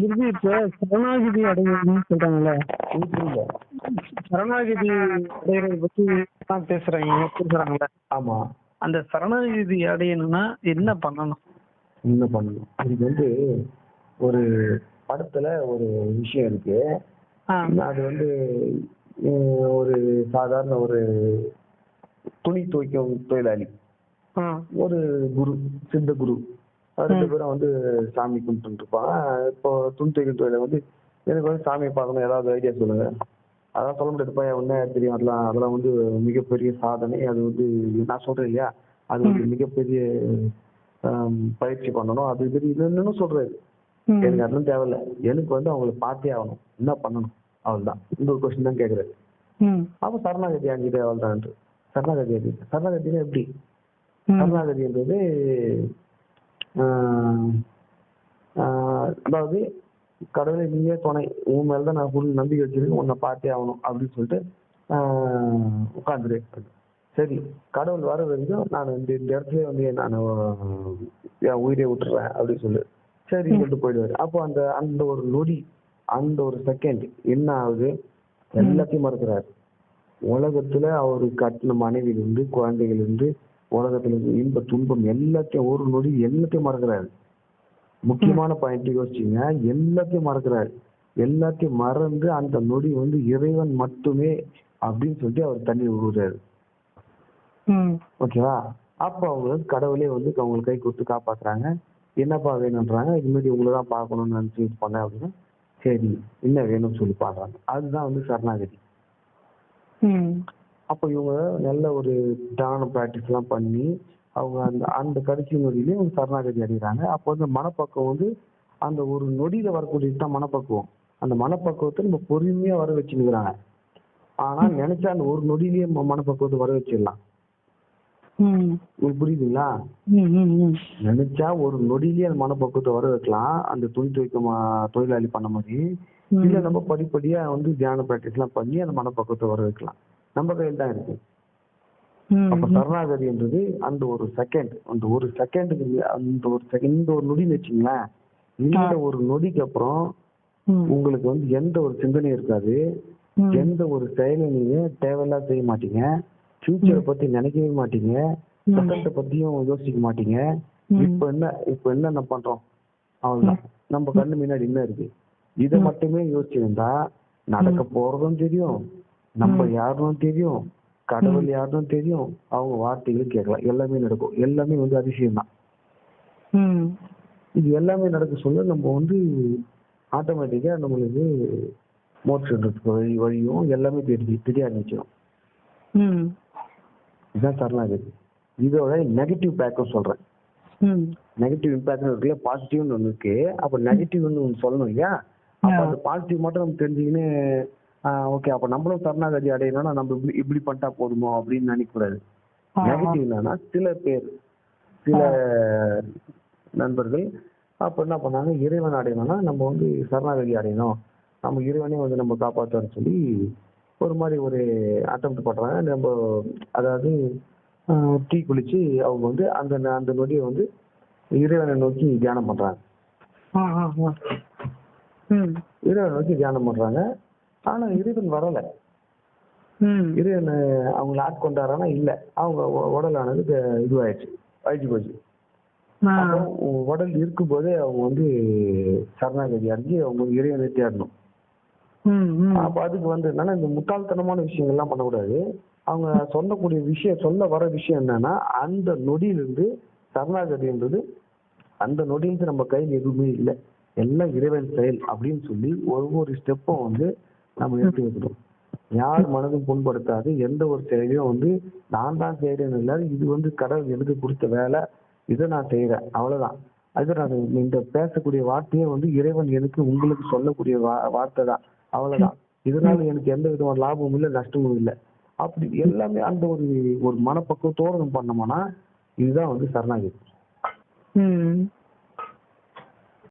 குருஜி இப்போ சரணாகிதி அடைகிறதுன்னு சொல்றாங்கல்ல? இது சரணாகிதி அடைகிறத பத்தி தான் பேசுறாங்க பேசுறாங்கல்ல? ஆமா. அந்த சரணாகிதி அடையணும்னா என்ன பண்ணணும்? என்ன பண்ணணும்? இதுக்கு வந்து ஒரு படத்துல ஒரு விஷயம் இருக்கு. அது வந்து ஒரு சாதாரண ஒரு துணி துவைக்கும் தொழிலாளி. ஒரு குரு சித்த குரு. ரெண்டு பேரும் வந்து சாமி கும்பிட்டு இருப்பாங்க இப்போ துணி துவைக்கும் தொழிலை வந்து எனக்கு வந்து சாமியை பார்க்கணும் ஏதாவது ஐடியா சொல்லுங்க. அதான் சொல்ல முடியாதுப்பா என்ன தெரியும். அதெல்லாம் அதெல்லாம் வந்து மிகப்பெரிய சாதனை. அது வந்து நான் சொல்றேன் இல்லையா? அது வந்து மிகப்பெரிய பயிற்சி பண்ணணும். அது இது இன்னும் சொல்றாரு. எனக்கு அதெல்லாம் தேவையில்ல. எனக்கு வந்து அவங்கள பார்த்தே ஆகணும். என்ன பண்ணணும்? அவ்வளவுதான். இந்த ஒரு கொஸ்டின் தான் கேட்குறாரு. அப்போ சரணாகதி அஞ்சுட்டு அவ்வளோதான் சரணாகதி அது சரணாகதினா எப்படி. சரணாகதின்றது அதாவது கடவுளை நீயே துணை. உன் மேல தான் நான் ஃபுல் நம்பிக்கை வச்சிருக்கேன். உன்னை பார்த்தே ஆகணும் அப்படின்னு சொல்லிட்டு ஆஹ், உட்கார்ந்துரு சரி கடவுள் வர வரைக்கும் நான் இந்த இந்த இடத்துல வந்து நான் என் உயிரை விட்டுறேன் அப்படின்னு சொல்லு. சரி சொல்லிட்டு போயிடுவாரு. அப்போ அந்த அந்த ஒரு நொடி அந்த ஒரு செகண்ட் என்ன ஆகுது? எல்லாத்தையும் மறக்கிறாரு. உலகத்துல அவரு கட்டின மனைவியில இருந்து குழந்தைகள் இருந்து உலகத்துல இன்ப துன்பம் எல்லாத்தையும் ஒரு நொடி எல்லாத்தையும் மறக்கிறாரு. முக்கியமான பாயிண்ட் யோசிச்சீங்க எல்லாத்தையும் மறக்கிறாரு. எல்லாத்தையும் மறந்து அந்த நொடி வந்து இறைவன் மட்டுமே அப்படின்னு சொல்லிட்டு அவர் தண்ணி விடுறாரு. ஓகேவா அப்போ அவங்க வந்து கடவுளே வந்து அவங்களுக்கு கை கொடுத்து காப்பாத்துறாங்க. என்னப்பா வேணும்ன்றாங்க. இது மாதிரி உங்களை தான் பார்க்கணும்னு நினச்சி இது பண்ணேன் அப்படின்னா சரி என்ன வேணும்னு சொல்லி பாடுறாங்க அதுதான் வந்து சரணாகதி. அப்போ இவங்க நல்ல ஒரு ப்ராக்டிஸ் எல்லாம் பண்ணி அவங்க அந்த அந்த கடைசி நொடியிலே அவங்க சரணாகதி அடைகிறாங்க. அப்போ வந்து மனப்பக்குவம் வந்து அந்த ஒரு நொடியில வரக்கூடியது தான் மனப்பக்குவம். அந்த மனப்பக்குவத்தை நம்ம பொறுமையா வர வச்சுக்கிறாங்க ஆனா நினைச்சா அந்த ஒரு நொடியிலேயே மனப்பக்குவத்தை வர வச்சிடலாம். புரியுதுங்களா. நினைச்சா ஒரு நொடியிலேயே அந்த மனப்பக்குவத்தை வர வைக்கலாம். அந்த துணி துவைக்கும் ஆ, தொழிலாளி பண்ண மாதிரி. இல்ல நம்ம படிப்படியா வந்து தியான ப்ராக்டிஸ் எல்லாம் பண்ணி அந்த மனப்பக்குவத்தை வர வைக்கலாம். நம்ம கையில் தான் இருக்கு. அப்ப சரணாகதின்றது அந்த ஒரு செகண்ட் அந்த ஒரு செகண்டுக்கு அந்த ஒரு செகண்ட் இந்த ஒரு நொடின்னு வச்சுங்களேன் இந்த ஒரு நொடிக்கு அப்புறம். உங்களுக்கு வந்து எந்த ஒரு சிந்தனையும் இருக்காது. எந்த ஒரு செயலையும் நீங்க தேவையில்லாத செய்ய மாட்டீங்க. ஃபியூச்சரை பத்தி நினைக்கவே மாட்டீங்க. ம். பிரசன்ட பத்தியும் யோசிக்க மாட்டீங்க. இப்ப என்ன இப்ப என்ன பண்றோம்? அவ்வளவுதான். நம்ம கண்ணு முன்னாடி என்ன இருக்கு? இத மட்டுமே யோசிச்சிருந்தா நடக்க போறதும் தெரியும். நம்ம யாருன்னு தெரியும் கடவுள் யாருன்னு தெரியும் அவங்க வார்த்தைகளும் கேட்கலாம். எல்லாமே நடக்கும். எல்லாமே வந்து அதிசயம் தான் ம். இது எல்லாமே நடக்க சொல்ல நம்ம வந்து ஆட்டோமேட்டிக்கா நம்மளுக்கு மோட்சத்துக்கு வழி வழியும் எல்லாமே தெரிய தெரிய ஆரம்பிச்சிடும். இதுதான் சரணாகதி. இதோட நெகட்டிவ் பேக்கும் சொல்றேன். நெகட்டிவ் இம்பாக்ட் இருக்குல்ல பாசிட்டிவ்னு ஒன்று இருக்கு. அப்போ நெகட்டிவ்னு ஒன்று சொல்லணும் இல்லையா? அப்போ அந்த பாசிட்டிவ் மட்டும் நம்ம தெரிஞ்சுக்கின்னு ஓகே அப்போ நம்மளும் சரணாகதி அடையணும்னா நம்ம இப்படி இப்படி பண்ணிட்டா போதுமோ அப்படின்னு நினைக்கக்கூடாது. நெகட்டிவ் என்னன்னா சில பேர் சில நண்பர்கள் அப்போ என்ன பண்ணாங்க? இறைவன் அடையணும்னா நம்ம வந்து சரணாகதி அடையணும். நம்ம இறைவனே வந்து நம்ம காப்பாற்றுன்னு சொல்லி ஒரு மாதிரி ஒரு அட்டம் பண்றாங்க. நம்ம அதாவது டீ குளிச்சு அவங்க வந்து அந்த அந்த நொடியை வந்து இறைவனை நோக்கி தியானம் பண்றாங்க. இறைவனை நோக்கி தியானம் பண்றாங்க. ஆனா இறைவன் வரல. இறைவன் அவங்களை ஆட்கொண்டாரானா இல்ல. அவங்க உடலானது இதுவாயிடுச்சு. அழிஞ்சு போச்சு. உடல் இருக்கும்போதே அவங்க வந்து சரணாகதி அடைஞ்சு அவங்க இறைவனை தேடணும். அப்ப அதுக்கு வந்து என்னன்னா இந்த முட்டாள்தனமான விஷயங்கள்லாம் பண்ணக்கூடாது. அவங்க சொல்லக்கூடிய விஷயம் சொல்ல வர விஷயம் என்னன்னா அந்த நொடியிலிருந்து சரணாகதின்றது அந்த நொடியிலிருந்து நம்ம கையில் எதுவுமே இல்லை. எல்லாம் இறைவன் செயல் அப்படின்னு சொல்லி ஒவ்வொரு ஸ்டெப்பும் வந்து நம்ம எடுத்து வைக்கணும் யார் மனதும் புண்படுத்தாது எந்த ஒரு செயலையும் வந்து நான் தான் செய்யறேன்னு இல்லை இது வந்து கடவுள் எழுதி கொடுத்த வேலை இதை நான் செய்யறேன் அவ்வளவுதான். அது நான் இந்த பேசக்கூடிய வார்த்தையே வந்து இறைவன் எனக்கு உங்களுக்கு சொல்லக்கூடிய வா- வார்த்தை தான். அவ்வளவுதான். இதனால எனக்கு எந்த விதமான லாபமும் இல்லை நஷ்டமும் இல்லை. அப்படி எல்லாமே அந்த ஒரு ஒரு மனப்பக்குவத்தோடு பண்ணோம்னா இதுதான் வந்து சரணாகி